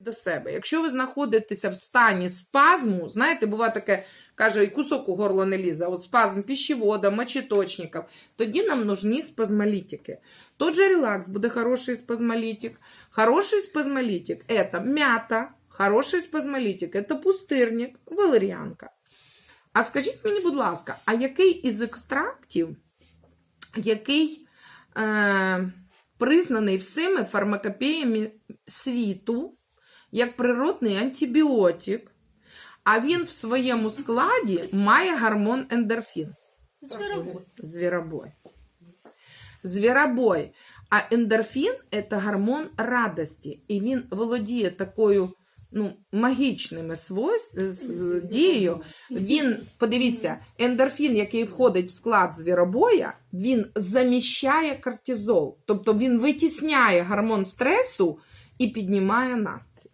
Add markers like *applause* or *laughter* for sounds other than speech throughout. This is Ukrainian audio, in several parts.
до себе. Якщо ви знаходитеся в стані спазму, знаєте, буває таке, каже, і кусок у горло не лізе, от спазм пищевода, мочеточників, тоді нам нужні спазмолітики. Тот же релакс буде хороший спазмолітик. Хороший спазмолітик – это мята, хороший спазмолітик – это пустирник, валеріанка. А скажіть мені, будь ласка, а який із екстрактів, який е, признаний всіми фармакопеями світу як природний антибіотик, а він в своєму складі має гормон ендорфін? Зверобой. Зверобой. А ендорфін це гормон радості, і він володіє такою ну, магічними свойств, дією. Він, подивіться, ендорфін, який входить в склад звіробоя, він заміщає кортизол. Тобто він витісняє гормон стресу і піднімає настрій.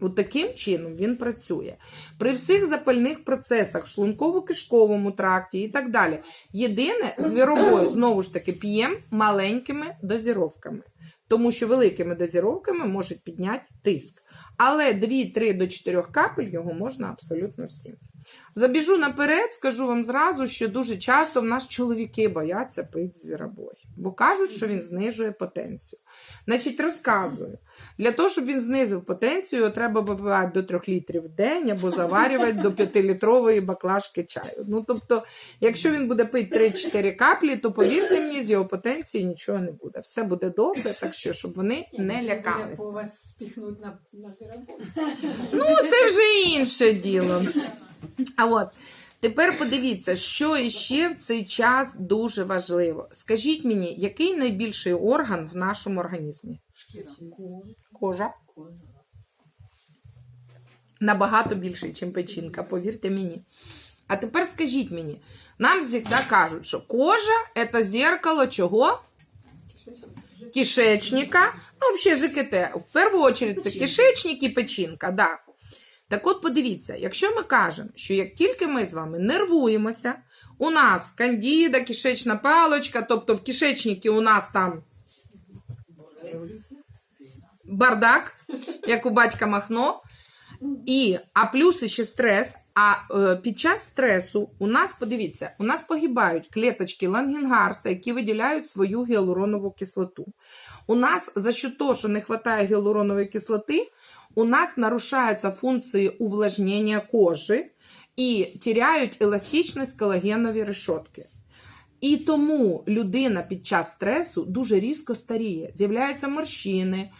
От таким чином він працює. При всіх запальних процесах, в шлунково-кишковому тракті і так далі. Єдине, звіробою, знову ж таки, п'ємо маленькими дозіровками. Тому що великими дозіровками можуть підняти тиск. Але 2-3 до 4 капель його можна абсолютно всім. Забіжу наперед, скажу вам зразу, що дуже часто в нас чоловіки бояться пити звіробой, бо кажуть, що він знижує потенцію. Значить, розказую. Для того, щоб він знизив потенцію, треба випивати до 3 літрів в день або заварювати до 5-літрової баклажки чаю. Ну, тобто, якщо він буде пити 3-4 каплі, то повірте мені, з його потенції нічого не буде. Все буде добре, так що, щоб вони не лякалися. Ну, це вже інше діло. А от тепер подивіться, що іще в цей час дуже важливо. Скажіть мені, який найбільший орган в нашому організмі? Шкіра. Кожа. Набагато більший, ніж печінка, повірте мені. А тепер скажіть мені, нам завжди кажуть, що кожа це зеркало чого? Кишечника. Ну, взагалі ЖКТ. В першу чергу це кишечник і печінка. Да. Так от подивіться, якщо ми кажемо, що як тільки ми з вами нервуємося, у нас кандіда, кишечна палочка, тобто в кишечнику у нас там бардак, як у батька Махно. І, а плюс ще стрес. А е, під час стресу у нас, подивіться, у нас погибають клеточки лангенгарса, які виділяють свою гіалуронову кислоту. У нас за що того, що не вистачає гіалуронової кислоти, у нас нарушаються функції увлажнення кожи і теряють еластичність колагенові решетки. І тому людина під час стресу дуже різко старіє. З'являються морщини,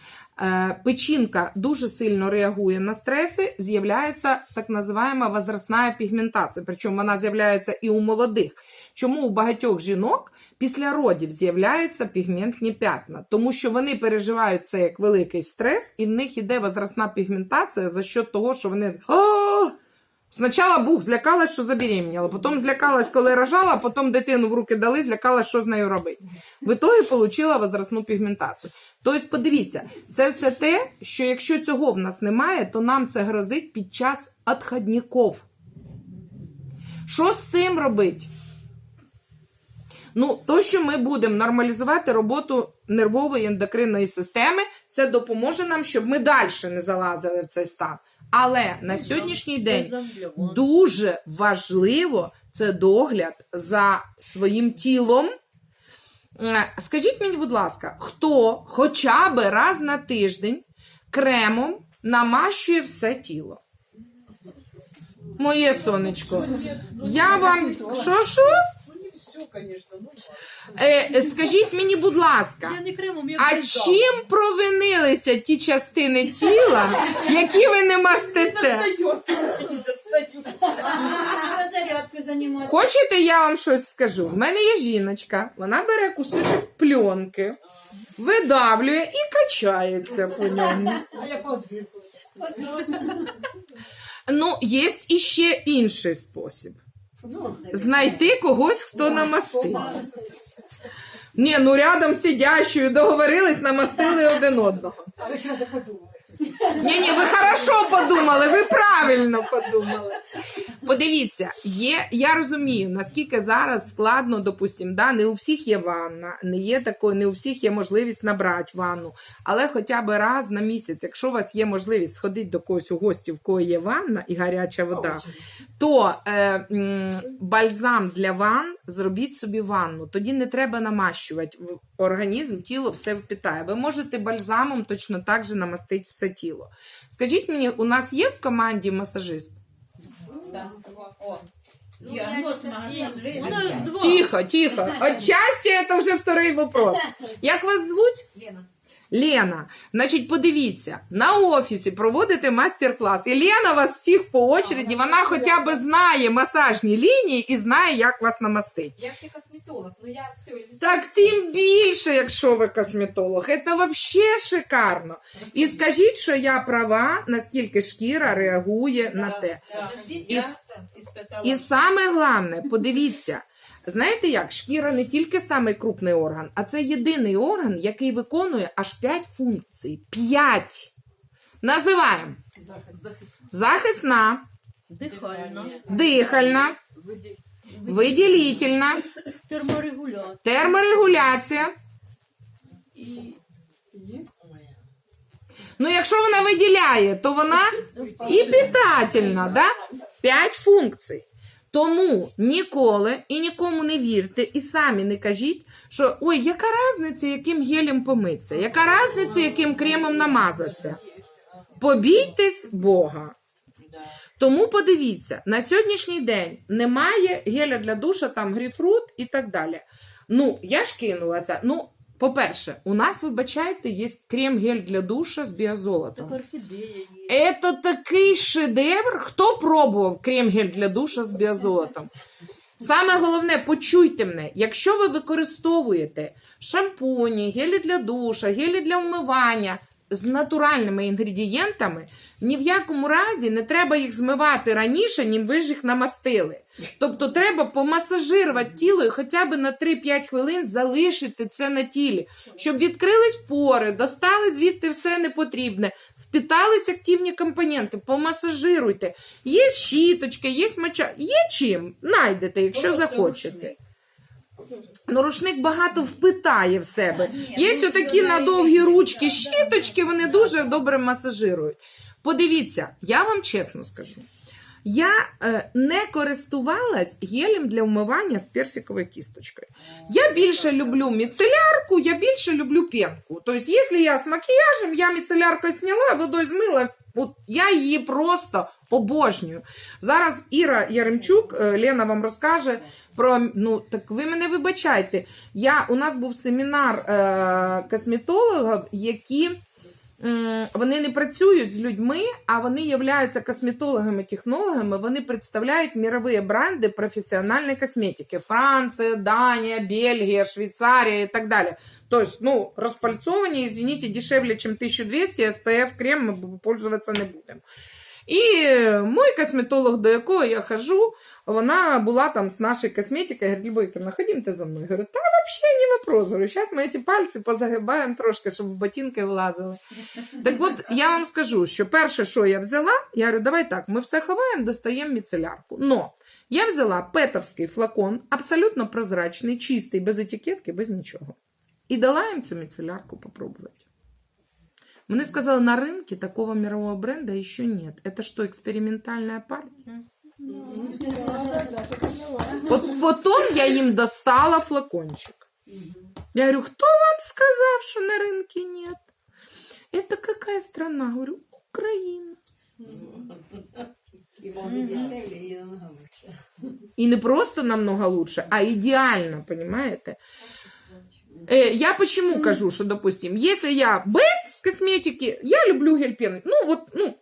печінка дуже сильно реагує на стреси, з'являється так називаємо возрастна пігментація. Причому вона з'являється і у молодих. Чому у багатьох жінок після родів з'являються пігментні п'ятна? Тому що вони переживають це як великий стрес, і в них іде возрастна пігментація за счет того, що вони. Спочатку Бух злякалась, що забеременіла, потім злякалась, коли рожала, потім дитину в руки дали, злякалась, що з нею робити. В ітогі отримала возрастну пігментацію. Тобто, подивіться, це все те, що якщо цього в нас немає, то нам це грозить під час отходників. Що з цим робити? Ну, то, що ми будемо нормалізувати роботу нервової ендокринної системи, це допоможе нам, щоб ми далі не залазили в цей стан. Але на сьогоднішній день дуже важливо це догляд за своїм тілом. Скажіть мені, будь ласка, хто хоча б раз на тиждень кремом намащує все тіло? Моє сонечко. Я вам. Що що? Не все, конечно. Ну, Е, скажіть мені, будь ласка, Я не кремом, я а чим провинилися ті частини тіла, які ви не мастите? достает, не займатися. Хочете, я вам щось скажу? В мене є жіночка, вона бере кусочок пленки, видавлює і качається по ньому. А я подвигаю. Ну, є іще інший спосіб. Ну, Знайти когось, хто намастив. Ні, ну рядом сидящою договорились, намастили один одного. а ви сразу подумали. Ні, ні, ви хорошо подумали, ви правильно подумали. Подивіться, є, я розумію, наскільки зараз складно, допустим, да, не у всіх є ванна, не є такої, не у всіх є можливість набрати ванну. Але хоча б раз на місяць, якщо у вас є можливість сходити до когось у гості, в кого є ванна і гаряча вода, то е, м, бальзам для ванн зробіть собі ванну. Тоді не треба намащувати організм, тіло все впитає. Ви можете бальзамом точно так же намастити все тіло. Скажіть мені, у нас є в команді масажист? Да. О. Ну, магазин жизни. Тихо, тихо. Отчасти это уже второй вопрос. *laughs* Як вас звуть? Лена. Лена. Значить, подивіться, на офісі проводите майстер-клас. І Лена вас всіх по очереді, вона хоча б знає масажні лінії і знає, як вас намастить. Я вообще косметолог, но я все. Так тим більше, якщо ви косметолог, це взагалі шикарно. І скажіть, що я права, наскільки шкіра реагує на те. Да. 200%. І- І саме головне, подивіться, знаєте як, шкіра не тільки самий крупний орган, а це єдиний орган, який виконує аж 5 функцій. 5. Називаємо захисна, Дихальна, дихальна, виділительна, терморегулятор терморегуляція. і Ну, якщо вона виділяє, то вона і питательна, да? П'ять функцій. Тому ніколи і нікому не вірте, і самі не кажіть, що ой, яка різниця, яким гелем помитися, яка різниця, яким кремом намазатися. Побійтесь Бога. Тому подивіться, на сьогоднішній день немає геля для душа, там грейпфрут і так далі. Ну, я ж кинулася. Ну, по-перше, у нас, вибачайте, є крем-гель для душа з біозолотом. Это такий шедевр. Хто пробував крем-гель для душа з біозолотом? Саме головне, почуйте мене, якщо ви використовуєте шампуні, гелі для душа, гелі для вмивання з натуральними інгредієнтами, ні в якому разі не треба їх змивати раніше, ніж ви ж їх намастили. Тобто треба помасажирувати тіло і хоча б на 3-5 хвилин залишити це на тілі, щоб відкрились пори, достали звідти все непотрібне, впітались активні компоненти, помасажируйте. Є щіточки, є моча, є чим, найдете, якщо захочете. Ну, рушник багато впитає в себе. Є отакі це на довгі ручки щіточки, вони дуже добре масажирують. Подивіться, я вам чесно скажу. Я е, не користувалась гелем для вмивання з персиковою кісточкою. Я більше люблю міцелярку, я більше люблю пенку. Тобто, якщо я з макіяжем, я міцелярку зняла, водою змила, от я її просто обожнюю. Зараз Іра Яремчук, е, Лена вам розкаже про. Ну так ви мене вибачайте. Я, у нас був семінар е, косметологів, які. Вони не працюють з людьми, а вони являються косметологами-технологами. Вони представляють мирові бренди професіональної косметики: Франція, Данія, Бельгія, Швейцарія і так далі. Тобто, ну, розпальцовані, извините, дешевле, чем 1200, SPF крем ми пользуватися не будемо. І мой косметолог, до якого я хожу, вона була там з нашою косметикою, говорить, Любов ходімте за мною. Говорю, та взагалі не вопрос. Говорю, зараз ми ці пальці позагибаємо трошки, щоб ботинки влазили. Так от я вам скажу, що перше, що я взяла, я говорю, давай так, ми все ховаємо, достаємо міцелярку. Но я взяла петовський флакон, абсолютно прозрачний, чистий, без етикетки, без нічого. І дала їм цю міцелярку попробувати. Мне сказали, на рынке такого мирового бренда еще нет. Это что, экспериментальная партия? Вот потом я им достала флакончик. Я говорю, кто вам сказал, что на рынке нет? Это какая страна? Говорю, Украина. И не просто намного лучше, а ідеально, понимаете? Э, я почему кажу, что, допустим, если я без косметики, я люблю гель пену. Ну, вот, ну,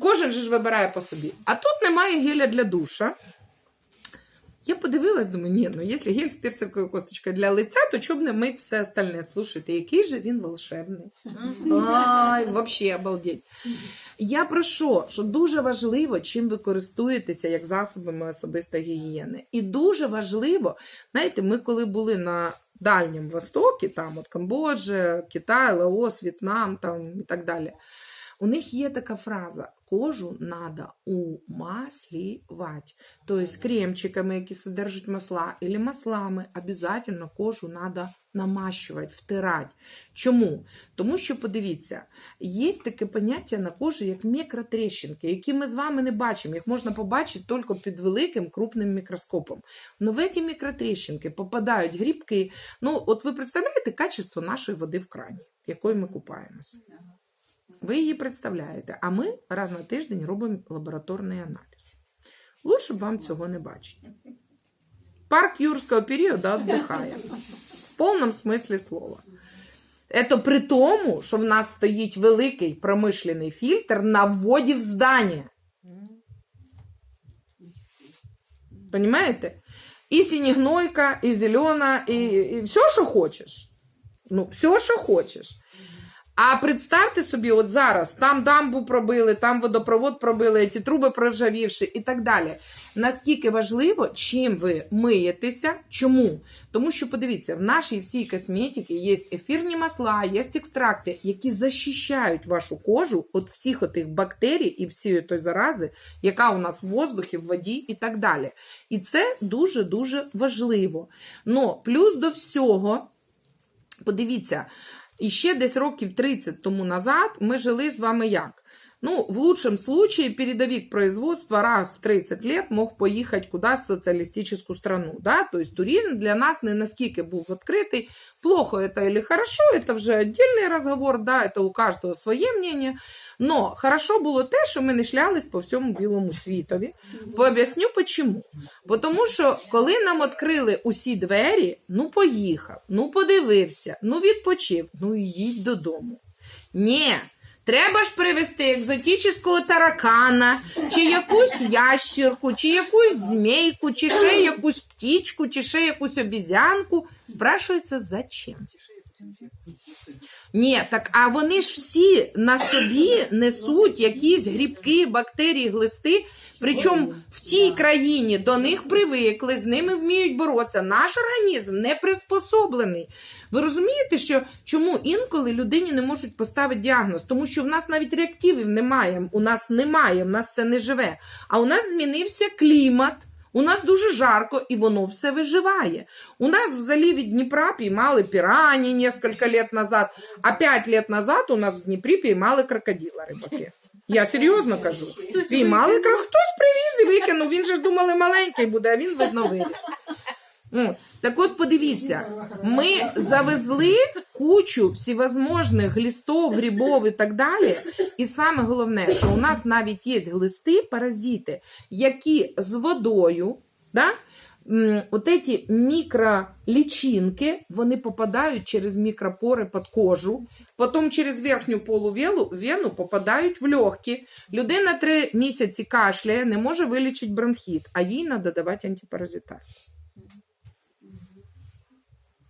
кожен же ж вибирає по собі. А тут немає геля для душа. Я подивилась, думаю, ні, ну якщо гель з персиковою косточкою для лиця, то чоб не мить все остальне. Слушайте, який же він волшебний. Ай, вообще обалдеть. Я про що? Що дуже важливо, чим ви користуєтеся як засобами особистої гігієни. І дуже важливо, знаєте, ми коли були на Дальнім Востокі, там от Камбоджа, Китай, Лаос, В'єтнам там і так далі. У них є така фраза: кожу надо умаслівати. Тобто кремчиками, які содержать масла, або маслами, обов'язково кожу надо намащувати, втирати. Чому? Тому що, подивіться, є таке поняття на кожі, як мікротріщинки, які ми з вами не бачимо. Їх можна побачити тільки під великим крупним мікроскопом. Но в ці мікротріщинки попадають грибки. Ну, от ви представляєте качество нашої води в крані, якою ми купаємося. Ви її представляєте, а ми раз на тиждень робимо лабораторний аналіз. Лучше б вам цього не бачити. Парк юрського періоду віддихає. В повному смислі слова. Це при тому, що в нас стоїть великий промишлений фільтр на вводі в здання. Понимаете? І синегнойка, і зелена, і, і все, що хочеш. Ну, все, що хочеш. А представте собі, от зараз там дамбу пробили, там водопровод пробили, ті труби проржавівши і так далі. Наскільки важливо, чим ви миєтеся? Чому? Тому що подивіться, в нашій всій косметиці є ефірні масла, є екстракти, які захищають вашу кожу від всіх отих бактерій і всієї той зарази, яка у нас в воздухі, в воді і так далі. І це дуже дуже важливо. Но плюс до всього, подивіться. І ще десь років 30 тому назад ми жили з вами як? Ну, в лучшем случае передовик производства раз в 30 лет мог поїхати кудись в соціалістичну страну. Да? Тобто туризм для нас не наскільки був відкритий. Плохо это или хорошо, это вже отдельный разговор, да, это у каждого своє мнение. Но хорошо було те, що ми не шлялись по всьому білому світові. Поясню почему. Бо Тому що коли нам відкрили усі двері, ну поїхав, ну подивився, ну відпочив, ну і їдь додому. Ні, треба ж привезти екзотичного таракана, чи якусь ящірку, чи якусь змійку, чи ще якусь птічку, чи ще якусь обізянку. Спрашується, зачем? Ні, так а вони ж всі на собі несуть якісь грибки, бактерії, глисти. Причому в тій країні до них привикли, з ними вміють боротися. Наш організм не приспособлений. Ви розумієте, що чому інколи людині не можуть поставити діагноз? Тому що в нас навіть реактивів немає. У нас немає, в нас це не живе. А у нас змінився клімат. У нас дуже жарко, і воно все виживає. У нас в від Дніпра піймали пірані несколько лет назад, а 5 лет назад у нас в Дніпрі піймали крокодила рибаки. Я серйозно кажу. Піймали крок, хтось привіз і викинув. Він же думали маленький буде, а він видно виріс. От. Так от подивіться, ми завезли кучу всевозможних глістов, грибов і так далі. І саме головне, що у нас навіть є глисти, паразити, які з водою, да, от ці мікролічинки, вони попадають через мікропори під кожу, потім через верхню полувену вену попадають в легкі. Людина три місяці кашляє, не може вилічити бронхіт, а їй треба давати антипаразитар.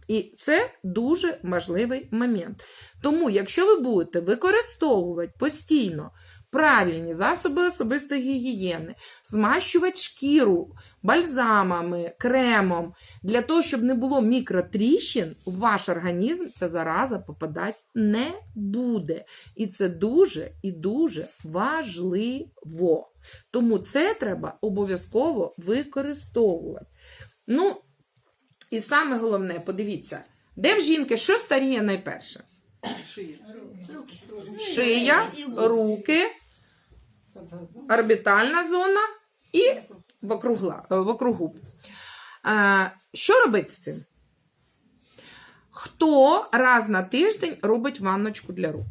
І це дуже важливий момент. Тому, якщо ви будете використовувати постійно правильні засоби особистої гігієни, змащувати шкіру бальзамами, кремом, для того, щоб не було мікротріщин, в ваш організм ця зараза попадати не буде. І це дуже і дуже важливо. Тому це треба обов'язково використовувати. Ну, і саме головне, подивіться, де в жінки що старіє найперше? Шия, руки, орбітальна зона і вокругла, вокруг губ. Е, Що робить з цим? Хто раз на тиждень робить ванночку для рук?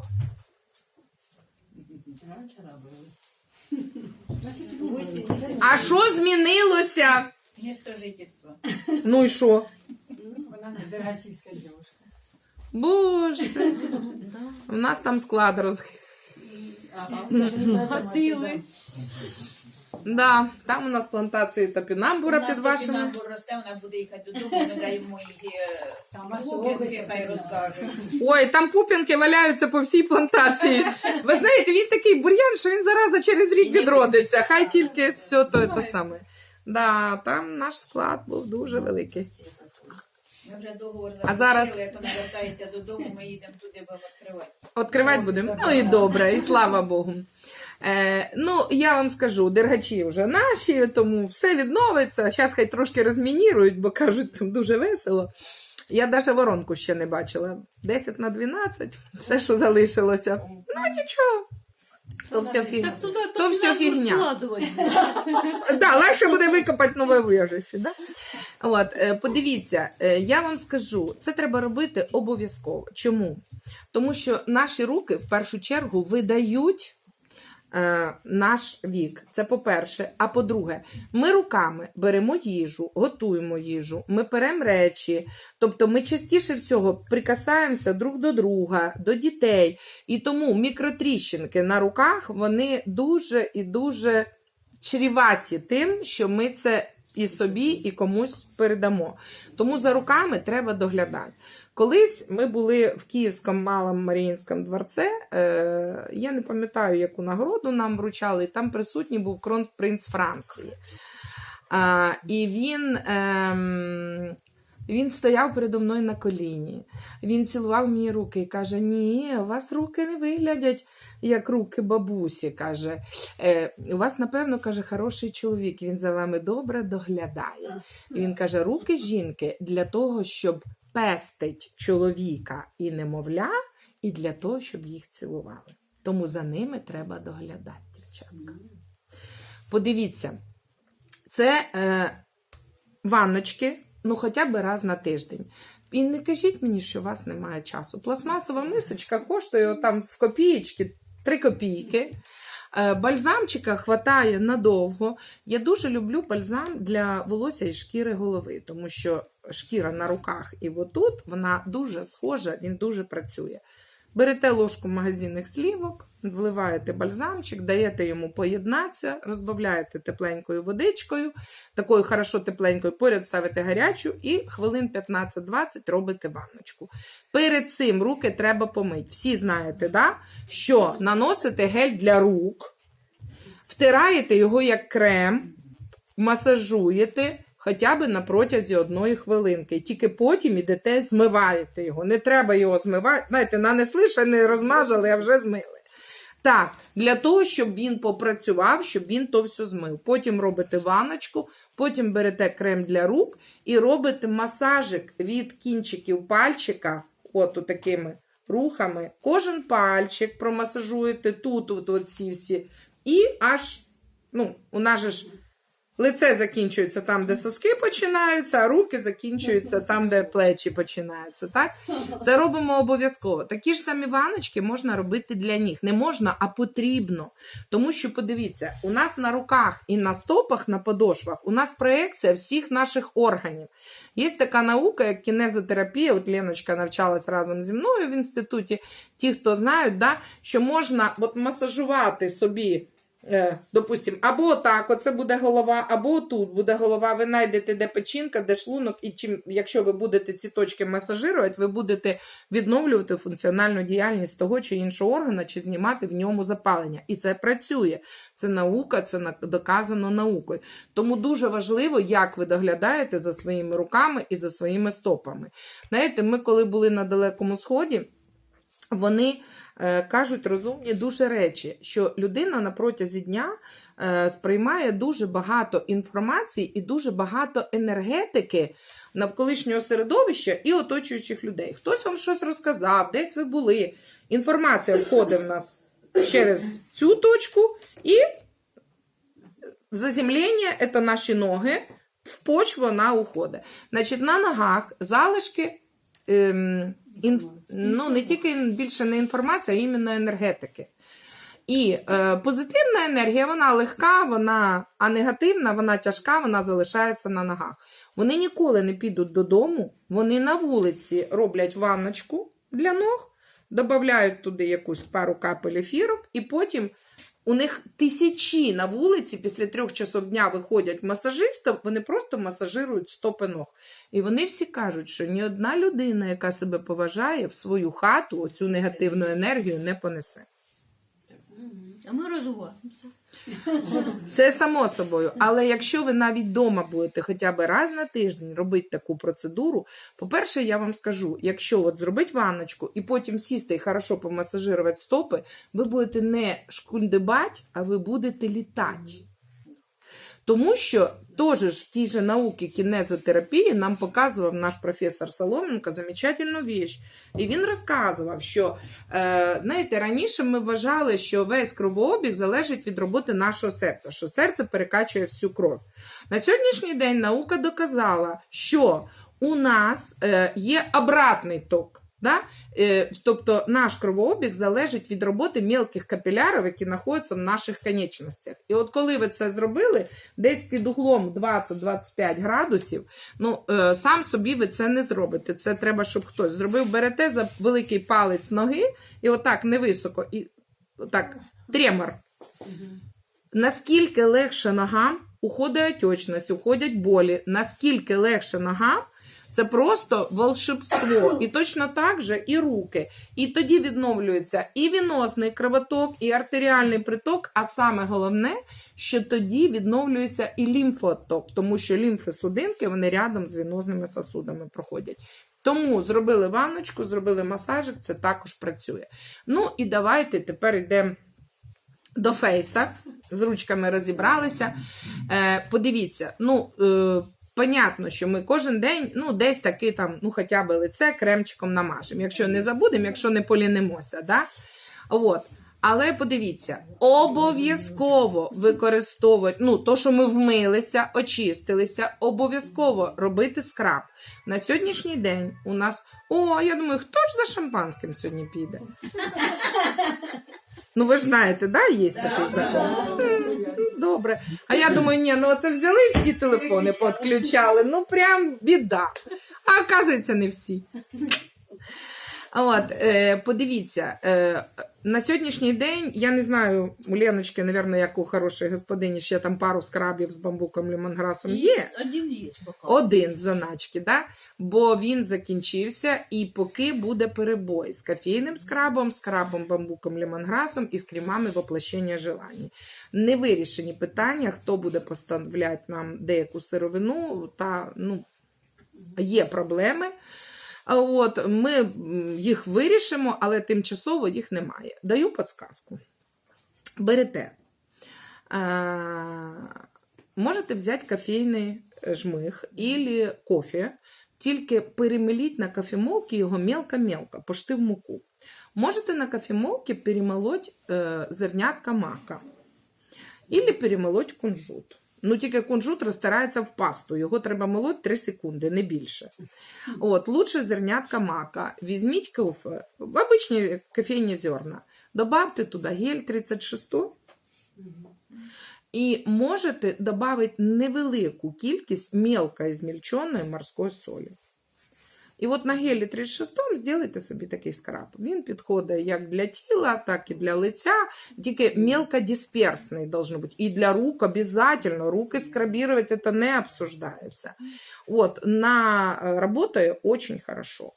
А що змінилося? Місто жительства. Ну і що? Вона не російська дівчинка. Боже, у нас там склад роз... Гатили. Да, там у нас плантації топінамбура У нас під вашими. Топінамбур росте, вона буде їхати додому, ми даємо її Там губінки, хай розкаже. Ой, там пупінки валяються по всій плантації. Ви знаєте, він такий бур'ян, що він зараза через рік відродиться. Хай тільки все то те саме. Да, там наш склад був дуже великий. Ми вже договор А заключили, зараз- як вона вертається додому, ми їдемо туди, будемо відкривати. Відкривати будемо. Ну і добре, і слава Богу. Е, ну, я вам скажу, дергачі вже наші, тому все відновиться. Зараз хай трошки розмінірують, бо кажуть, там дуже весело. Я навіть воронку ще не бачила. 10 на 12, все, що залишилося. Ну, нічого. То все фігня. Так туди То все фігня. складувати. *laughs* Да, легше буде викопати нове вижище. Да? От, е, подивіться, е, я вам скажу, це треба робити обов'язково. Чому? Тому що наші руки в першу чергу видають. Е, Наш вік, це по-перше. А по-друге, ми руками беремо їжу, готуємо їжу, ми перемо речі. Тобто ми частіше всього прикасаємося друг до друга, до дітей. І тому мікротріщинки на руках вони дуже і дуже чріваті тим, що ми це і собі, і комусь передамо. Тому за руками треба доглядати. Колись ми були в Київському малому Маріїнському дворце. Е, я не пам'ятаю, яку нагороду нам вручали, і там присутній був кронпринц Франції. А, і він. Ем, він стояв передо мною на коліні. Він цілував мені руки і каже: Ні, у вас руки не виглядять як руки бабусі. каже. Е, у вас, напевно, каже, хороший чоловік, він за вами добре доглядає. І він каже: руки жінки для того, щоб пестить чоловіка і немовля, і для того, щоб їх цілували. Тому за ними треба доглядати, дівчатка. Подивіться, це е, ванночки, ну хоча б раз на тиждень. І не кажіть мені, що у вас немає часу. Пластмасова мисочка коштує там в копієчки 3 копійки. Е, Бальзамчика хватає надовго. Я дуже люблю бальзам для волосся і шкіри голови, тому що шкіра на руках і отут вона дуже схожа, він дуже працює. Берете ложку магазинних слівок, вливаєте бальзамчик, даєте йому поєднатися, розбавляєте тепленькою водичкою, такою хорошо тепленькою, поряд ставите гарячу і хвилин 15-20 робите ванночку. Перед цим руки треба помити. Всі знаєте, да? що наносите гель для рук, втираєте його як крем, масажуєте хоча б на протязі одної хвилинки. І тільки потім ідете, змиваєте його. Не треба його змивати. Знаєте, нанесли, ще не розмазали, а вже змили. Так, для того, щоб він попрацював, щоб він то все змив. Потім робите ваночку, потім берете крем для рук і робите масажик від кінчиків пальчика, от такими рухами. Кожен пальчик промасажуєте тут, от, ці всі. І аж, ну, у нас же ж лице закінчується там, де соски починаються, а руки закінчуються там, де плечі починаються. Так? Це робимо обов'язково. Такі ж самі ваночки можна робити для ніг. Не можна, а потрібно. Тому що, подивіться, у нас на руках і на стопах, на подошвах, у нас проекція всіх наших органів. Є така наука, як кінезотерапія. От Леночка навчалась разом зі мною в інституті. Ті, хто знають, да, що можна от масажувати собі. Е, допустим, або так, оце буде голова, або тут буде голова. Ви знайдете, де печінка, де шлунок, і чим, якщо ви будете ці точки масажирувати, ви будете відновлювати функціональну діяльність того чи іншого органа, чи знімати в ньому запалення. І це працює. Це наука, це доказано наукою. Тому дуже важливо, як ви доглядаєте за своїми руками і за своїми стопами. Знаєте, ми коли були на Далекому Сході, вони кажуть розумні дуже речі, що людина на протязі дня е, сприймає дуже багато інформації і дуже багато енергетики навколишнього середовища і оточуючих людей. Хтось вам щось розказав, десь ви були. Інформація входить в нас через цю точку, і заземлення – це наші ноги, в почву вона уходить. Значить, на ногах залишки. Ем, ін, ну, не тільки більше не інформація, а іменно енергетики. І е, позитивна енергія, вона легка, вона, а негативна, вона тяжка, вона залишається на ногах. Вони ніколи не підуть додому, вони на вулиці роблять ванночку для ног, додають туди якусь пару капель ефірок, і потім у них тисячі на вулиці після трьох часов дня виходять масажистів, вони просто масажирують стопи ног. І вони всі кажуть, що ні одна людина, яка себе поважає, в свою хату оцю негативну енергію не понесе. А ми розвиваємося. Це само собою. Але якщо ви навіть вдома будете хоча б раз на тиждень робити таку процедуру, по-перше, я вам скажу: якщо от зробити ванночку і потім сісти і хорошо помасажирувати стопи, ви будете не шкундибать, а ви будете літати. Тому що теж в тій же науці кінезотерапії нам показував наш професор Соломенко замечательну віч. І він розказував, що е, знаєте, раніше ми вважали, що весь кровообіг залежить від роботи нашого серця, що серце перекачує всю кров. На сьогоднішній день наука доказала, що у нас е, є обратний ток. Да? Е, тобто наш кровообіг залежить від роботи мілких капілярів, які знаходяться в наших конечностях. І от коли ви це зробили, десь під углом 20-25 градусів, ну е, сам собі ви це не зробите. Це треба, щоб хтось зробив. Берете за великий палець ноги і отак невисоко, і отак тремор. Наскільки легше ногам уходить отечність, уходять болі, наскільки легше ногам, це просто волшебство. І точно так же і руки. І тоді відновлюється і віносний кровоток, і артеріальний приток, а саме головне, що тоді відновлюється і лімфоток, тому що лімфосудинки вони рядом з вінозними сосудами проходять. Тому зробили ванночку, зробили масажик, це також працює. Ну і давайте тепер йдемо до фейса. З ручками розібралися. Е, подивіться, ну, е, понятно, що ми кожен день, ну, десь таки там, ну, хоча б лице кремчиком намажемо. Якщо не забудемо, якщо не полінимося, да? От. Але подивіться, обов'язково використовувати, ну, то, що ми вмилися, очистилися, обов'язково робити скраб. На сьогоднішній день у нас. О, я думаю, хто ж за шампанським сьогодні піде? Ну, ви ж знаєте, да, є такий закон? Добре. А я думаю, ні, ну оце взяли всі телефони підключали. Ну, прям біда. А оказується, не всі. От, е, подивіться, е, на сьогоднішній день, я не знаю, у Леночки, мабуть, як у хорошої господині, ще там пару скрабів з бамбуком лімонграсом є. Один є. Один в заначці, да? бо він закінчився, і поки буде перебой з кофейним скрабом, скрабом, бамбуком, лімонграсом і з крімами воплощення желань. Не вирішені питання, хто буде поставляти нам деяку сировину, та ну, є проблеми. А От, ми їх вирішимо, але тимчасово їх немає. Даю підсказку. Берете. Е, можете взяти кофейний жмих або кофе, тільки перемеліть на кофемолці його мелко-мелко, пошти в муку. Можете на кофемолці перемолоть е, зернятка мака. Ілі перемолоть кунжут. Ну, тільки кунжут розтирається в пасту. Його треба молоть 3 секунди, не більше. От, лучше зернятка мака. Візьміть кофе, обичні кофейні зерна. Добавте туди гель 36 і можете додати невелику кількість мелко змільченої морської солі. І от на гелі 36 зробите собі такий скраб. Він підходить як для тіла, так і для лиця, тільки мелкодисперсний должен бути. І для рук обязательно. Руки скрабировать это не обсуждається. От, на, е, дуже очень хорошо.